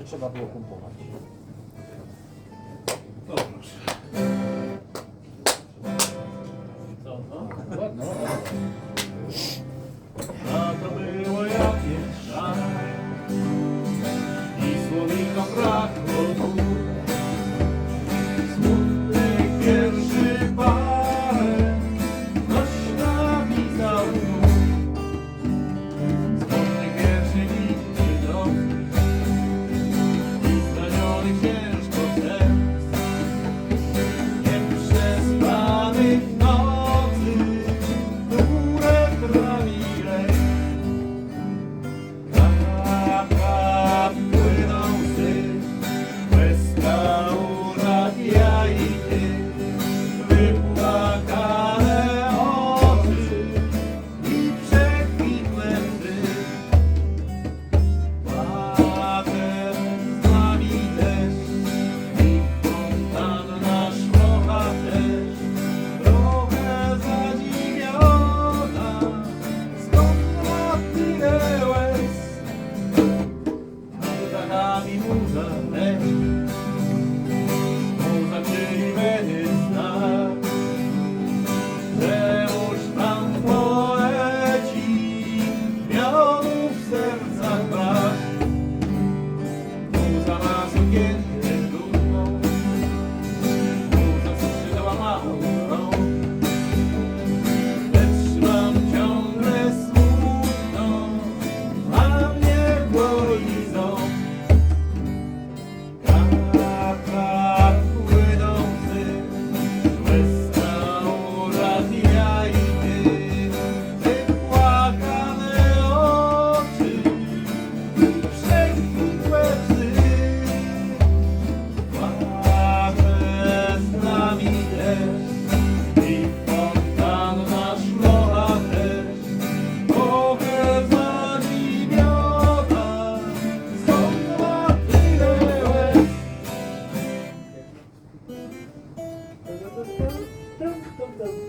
nie trzeba było kupować. No. Co, no? Ładno. Santa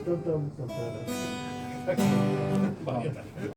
Don't dum dum dum. Dum dum dum